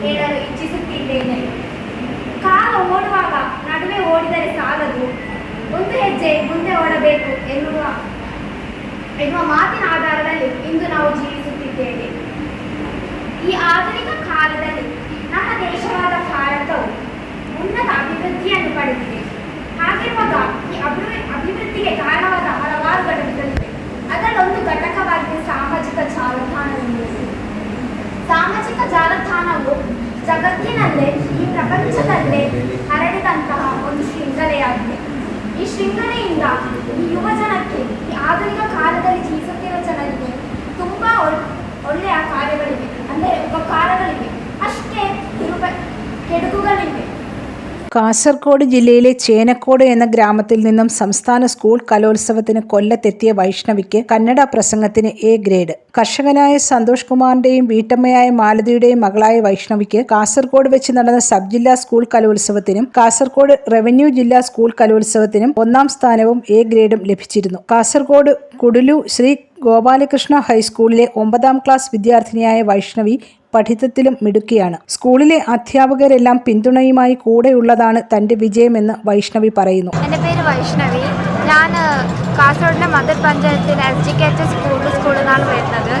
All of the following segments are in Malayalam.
ಹೇಳಲು ಇಚ್ಛಿಸುತ್ತಿದ್ದೇನೆ. ಕಾಲ ಓಡುವಾಗ ನಡುವೆ ಓಡಿದರೆ ಸಾಲದು. ಒಂದು ಹೆಜ್ಜೆ ಮುಂದೆ ಓಡಬೇಕು ಎನ್ನುವ ಮಾತಿನ ಆಧಾರದಲ್ಲಿ ಇಂದು ನಾವು ಜೀವಿಸುತ್ತಿದ್ದೇವೆ. ಈ ಆಧುನಿಕ ಕಾಲದಲ್ಲಿ ಜಾಲತಾಣವು ಜಗತ್ತಿನಲ್ಲೇ ಈ ಪ್ರಪಂಚದಲ್ಲೇ ಹರಡಿದಂತಹ കാസർഗോഡ് ജില്ലയിലെ ചേനക്കോട് എന്ന ഗ്രാമത്തിൽ നിന്നും സംസ്ഥാന സ്കൂൾ കലോത്സവത്തിന് കൊല്ലത്തെത്തിയ വൈഷ്ണവിക്ക് കന്നഡ പ്രസംഗത്തിന് എ ഗ്രേഡ്. കർഷകനായ സന്തോഷ് കുമാറിന്റെയും വീട്ടമ്മയായ മാലതിയുടെയും മകളായ വൈഷ്ണവിക്ക് കാസർഗോഡ് വെച്ച് നടന്ന സബ് ജില്ലാ സ്കൂൾ കലോത്സവത്തിനും കാസർഗോഡ് റവന്യൂ ജില്ലാ സ്കൂൾ കലോത്സവത്തിനും ഒന്നാം സ്ഥാനവും എ ഗ്രേഡും ലഭിച്ചിരുന്നു. കാസർഗോഡ് കുടുലു ശ്രീ ഗോപാലകൃഷ്ണ ഹൈസ്കൂളിലെ ഒമ്പതാം ക്ലാസ് വിദ്യാർത്ഥിനിയായ വൈഷ്ണവി പഠിത്തത്തിലും മിടുക്കിയാണ്. സ്കൂളിലെ അധ്യാപകരെല്ലാം പിന്തുണയുമായി കൂടെയുള്ളതാണ് തന്റെ വിജയമെന്ന് വൈഷ്ണവി പറയുന്നു. എന്റെ പേര് വൈഷ്ണവി. ഞാൻ കാസർഗോഡിന്റെ മദർ പഞ്ചായത്തിൽ എസ് സ്കൂൾ സ്കൂളിൽ നിന്നാണ് വരുന്നത്.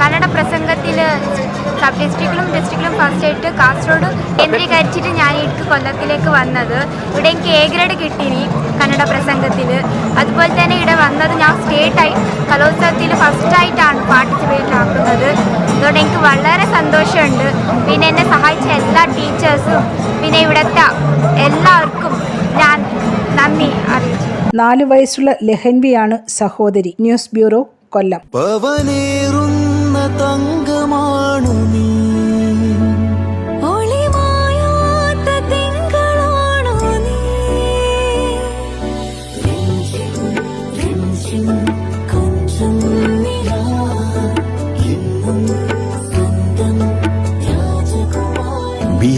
കന്നഡ പ്രസംഗത്തിൽ സബ് ഡിസ്ട്രിക്റ്റിലും ഡിസ്ട്രിക്റ്റിലും ഫസ്റ്റ് ആയിട്ട് കാസർഗോഡ് കേന്ദ്രീകരിച്ചിട്ട് ഞാൻ ഇടുക്കി കൊല്ലത്തിലേക്ക് വന്നത്. ഇവിടെ എനിക്ക് എ ഗ്രേഡ് കിട്ടിനി കന്നഡ പ്രസംഗത്തിൽ അതുപോലെ തന്നെ വന്നത് ഞാൻ സ്റ്റേറ്റ് ആയി കലോത്സവത്തിൽ ഫസ്റ്റ് ആയിട്ടാണ് പാർട്ടിസിപ്പേറ്റ് ആക്കുന്നത്. അതുകൊണ്ട് എനിക്ക് വളരെ സന്തോഷമുണ്ട്. പിന്നെ എന്നെ സഹായിച്ച എല്ലാ ടീച്ചേഴ്സും പിന്നെ ഇവിടുത്തെ എല്ലാവർക്കും ഞാൻ നന്ദി അറിയിച്ചു. നാലു വയസ്സുള്ള ലഹൻവിയാണ് സഹോദരി. News bureau Kollam.